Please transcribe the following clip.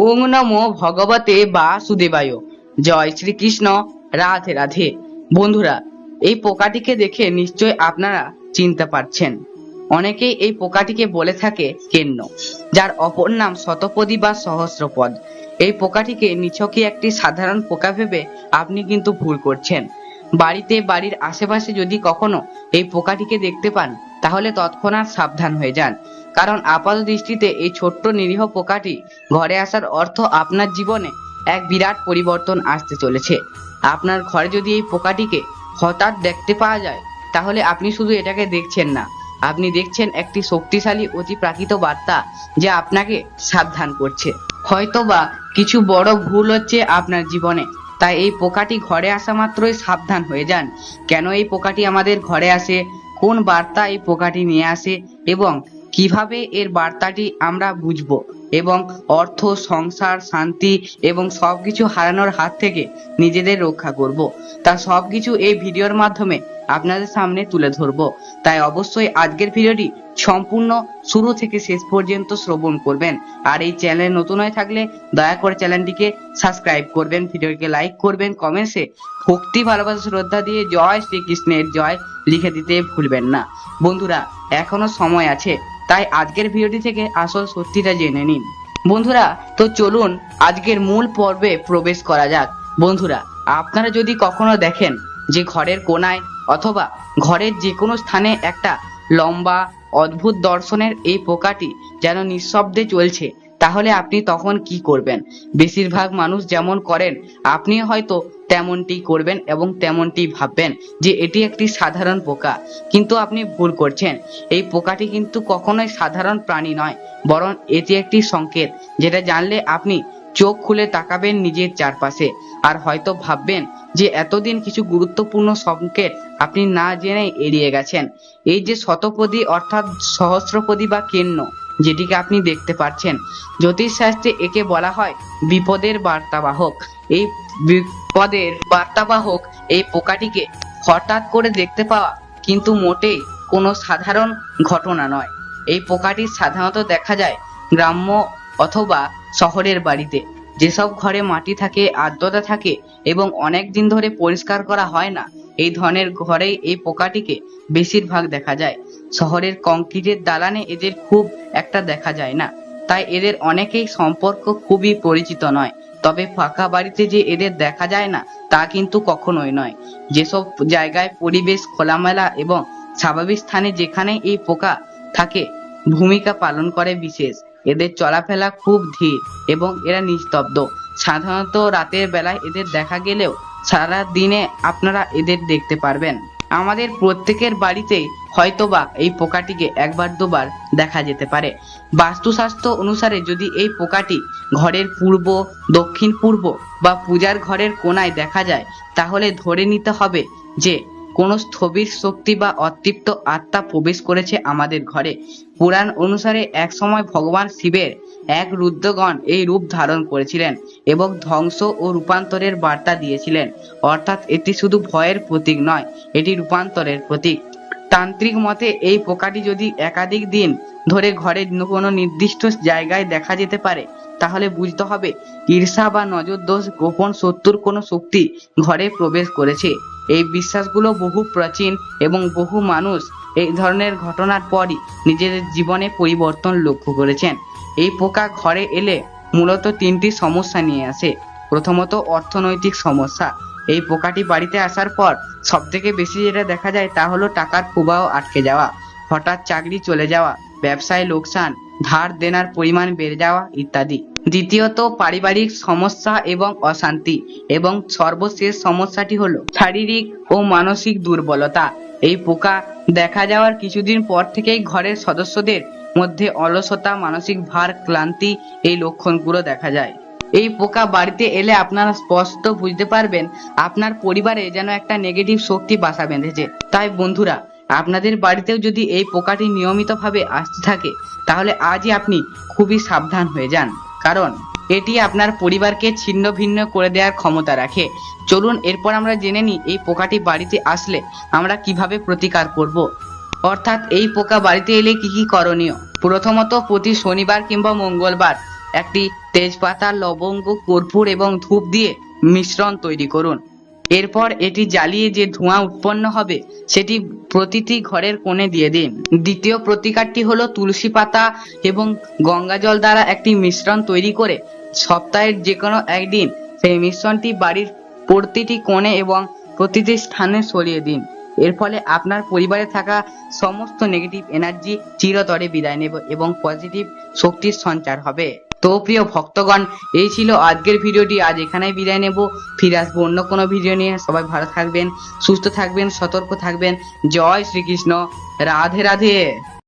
ওং নমো ভগবতে বাসুদেবায়। জয় শ্রীকৃষ্ণ। রাধে রাধে। বন্ধুরা, এই পোকাটিকে দেখে নিশ্চয় আপনারা চিনতে পারছেন। অনেকেই এই পোকাটিকে বলে থাকে কেন্ন, যার অপর নাম শতপদী বা সহস্রপদ। এই পোকাটিকে নিছকই একটি সাধারণ পোকা ভেবে আপনি কিন্তু ভুল করছেন। বাড়িতে, বাড়ির আশেপাশে যদি কখনো এই পোকাটিকে দেখতে পান, তাহলে তৎক্ষণাৎ সাবধান হয়ে যান। কারণ আপাত দৃষ্টিতে এই ছোট্ট নিরীহ পোকাটি ঘরে আসার অর্থ আপনার জীবনে এক বিরাট পরিবর্তন আসতে চলেছে। আপনার ঘরে যদি এই পোকাটিকে হঠাৎ দেখতে পাওয়া যায়, তাহলে আপনি শুধু এটাকে দেখছেন না। আপনি দেখছেন একটি শক্তিশালী, অতি প্রাকৃত বার্তা যা আপনাকে সাবধান করছে। হয়তোবা কিছু বড় ভুল হচ্ছে আপনার জীবনে, তাই এই পোকাটি ঘরে আসা মাত্রই সাবধান হয়ে যান। কেন এই পোকাটি আমাদের ঘরে আসে? কোন বার্তা এই পোকাটি নিয়ে আসে? এবং কীভাবে এর বার্তাটি আমরা বুঝব এবং অর্থ, সংসার, শান্তি এবং সবকিছু হারানোর হাত থেকে নিজেদের রক্ষা করব। তা সবকিছু এই ভিডিওর মাধ্যমে আপনাদের সামনে তুলে ধরবো। তাই অবশ্যই আজকের ভিডিওটি সম্পূর্ণ শুরু থেকে শেষ পর্যন্ত শ্রবণ করবেন। আর এই চ্যানেল নতুন হয়ে থাকলে দয়া করে চ্যানেলটিকে সাবস্ক্রাইব করবেন ভিডিওটিকে লাইক করবেন কমেন্টসে ভক্তি, ভালোবাসা, শ্রদ্ধা দিয়ে জয় শ্রীকৃষ্ণের জয় লিখে দিতে ভুলবেন না। বন্ধুরা, এখনও সময় আছে। তাই আজকের ভিডিওটি থেকে আসল সত্যিটা জেনে নিন। বন্ধুরা, তো চলুন আজকের মূল পর্বে প্রবেশ করা যাক। বন্ধুরা, আপনারা যদি কখনো দেখেন যে ঘরের কোনায় অথবা ঘরের যে কোনো স্থানে একটা লম্বা, অদ্ভুত দর্শনের এই পোকাটি যেন নিঃশব্দে চলছে, তাহলে আপনি তখন কি করবেন? বেশিরভাগ মানুষ যেমন করেন আপনি হয়তো তেমনটি করবেন এবং তেমনটি ভাববেন যে এটি একটি সাধারণ পোকা। কিন্তু আপনি ভুল করছেন। এই পোকাটি কিন্তু কখনোই সাধারণ প্রাণী নয়, বরং এটি একটি সংকেত যেটা জানলে আপনি চোখ খুলে তাকাবেন নিজের চারপাশে আর হয়তো ভাববেন যে এতদিন কিছু গুরুত্বপূর্ণ সংকেত আপনি না জেনে এড়িয়ে গেছেন। এই যে শতপদী অর্থাৎ সহস্রপদী বা কেন্ন যেটিকে আপনি দেখতে পাচ্ছেন জ্যোতিষশাস্ত্রে একে বলা হয় বিপদের বার্তাবাহক। এই বিপদের বার্তাবাহক এই পোকাটিকে হঠাৎ করে দেখতে পাওয়া কিন্তু মোটেই কোনো সাধারণ ঘটনা নয়। এই পোকাটি সাধারণত দেখা যায় গ্রাম্য অথবা শহরের বাড়িতে। যেসব ঘরে মাটি থাকে, আর্দ্রতা থাকে এবং অনেক দিন ধরে পরিষ্কার করা হয় না এই ধরনের ঘরেই এই পোকাটিকে বেশিরভাগ দেখা যায়। শহরের কংক্রিটের দালানে এদের খুব একটা দেখা যায় না। তাই এদের অনেকেই সম্পর্ক খুবই পরিচিত নয়। তবে ফাঁকা বাড়িতে যে এদের দেখা যায় না, তা কিন্তু কখনোই নয়। যেসব জায়গায় পরিবেশ খোলামেলা এবং স্বাভাবিক স্থানে যেখানে এই পোকা থাকে, ভূমিকা পালন করে বিশেষ। এদের চলাফেরা খুব ধীর এবং এরা নিস্তব্ধ। সাধারণত রাতের বেলায় এদের দেখা গেলেও সারা দিনে আপনারা এদের দেখতে পারবেন। আমাদের প্রত্যেকের বাড়িতেই হয়তোবা এই পোকাটিকে একবার দুবার দেখা যেতে পারে। বাস্তুশাস্ত্র অনুসারে যদি এই পোকাটি ঘরের পূর্ব, দক্ষিণ পূর্ব বা পূজার ঘরের কোনায় দেখা যায়, তাহলে ধরে নিতে হবে যে কোনো স্থবির শক্তি বা অতৃপ্ত আত্মা প্রবেশ করেছে আমাদের ঘরে। পুরাণ অনুসারে এক সময় ভগবান শিবের এক রুদ্রগণ এই রূপ ধারণ করেছিলেন এবং ধ্বংস ও রূপান্তরের বার্তা দিয়েছিলেন। অর্থাৎ এটি শুধু ভয়ের প্রতীক নয়, এটি রূপান্তরের প্রতীক। তান্ত্রিক মতে এই পোকাটি যদি একাধিক দিন ধরে ঘরের কোনো নির্দিষ্ট জায়গায় দেখা যেতে পারে, তাহলে বুঝতে হবে ঈর্ষা বা নজর দোষ গোপন শত্রুর কোনো শক্তি ঘরে প্রবেশ করেছে। এই বিশ্বাসগুলো বহু প্রাচীন এবং বহু মানুষ এই ধরনের ঘটনার পরই নিজেদের জীবনে পরিবর্তন লক্ষ্য করেছেন। এই পোকা ঘরে এলে মূলত তিনটি সমস্যা নিয়ে আসে। প্রথমত অর্থনৈতিক সমস্যা। এই পোকাটি বাড়িতে আসার পর সব থেকে বেশি যেটা দেখা যায় তা হলো টাকার প্রবাহ আটকে যাওয়া। হঠাৎ চাকরি চলে যাওয়া, ব্যবসায় লোকসান ধার দেনার পরিমাণ বেড়ে যাওয়া ইত্যাদি। দ্বিতীয়ত, পারিবারিক সমস্যা এবং অশান্তি এবং সর্বশেষ সমস্যাটি হলো শারীরিক ও মানসিক দুর্বলতা। এই পোকা দেখা যাওয়ার কিছুদিন পর থেকেই ঘরের সদস্যদের মধ্যে অলসতা, মানসিক ভার, ক্লান্তি এই লক্ষণগুলো দেখা যায়। এই পোকা বাড়িতে এলে আপনারা স্পষ্ট বুঝতে পারবেন, আপনার পরিবারে যেন একটা নেগেটিভ শক্তি বাসা বেঁধেছে। তাই বন্ধুরা আপনাদের বাড়িতেও যদি এই পোকাটি নিয়মিতভাবে আসতে থাকে, তাহলে আজই আপনি খুবই সাবধান হয়ে যান। কারণ, এটি আপনার পরিবারকে ছিন্ন ভিন্ন করে দেওয়ার ক্ষমতা রাখে। চলুন, এরপর আমরা জেনে নিই এই পোকাটি বাড়িতে আসলে আমরা কীভাবে প্রতিকার করব। অর্থাৎ, এই পোকা বাড়িতে এলে কি কি করণীয়? প্রথমত, প্রতি শনিবার কিংবা মঙ্গলবার একটি তেজপাতা, লবঙ্গ, কর্পূর এবং ধূপ দিয়ে মিশ্রণ তৈরি করুন। এরপর এটি জ্বালিয়ে যে ধোঁয়া উৎপন্ন হবে, সেটি প্রতিটি ঘরের কোণে দিয়ে দিন। দ্বিতীয় প্রতিকারটি হলো তুলসী পাতা এবং গঙ্গা জল দ্বারা একটি মিশ্রণ তৈরি করে সপ্তাহের যে কোনো একদিন সেই মিশ্রণটি বাড়ির প্রতিটি কোণে এবং প্রতিটি স্থানে ছড়িয়ে দিন। এর ফলে আপনার পরিবারে থাকা সমস্ত নেগেটিভ এনার্জি চিরতরে বিদায় নেবে এবং পজিটিভ শক্তির সঞ্চার হবে। তো প্রিয় ভক্তগণ, এই ছিল আজকের ভিডিওটি। আজ এখানেই বিদায় নেব। ফিরে আসব অন্য কোনো ভিডিও নিয়ে। সবাই ভালো থাকবেন, সুস্থ থাকবেন, সতর্ক থাকবেন। জয় শ্রীকৃষ্ণ। রাধে রাধে।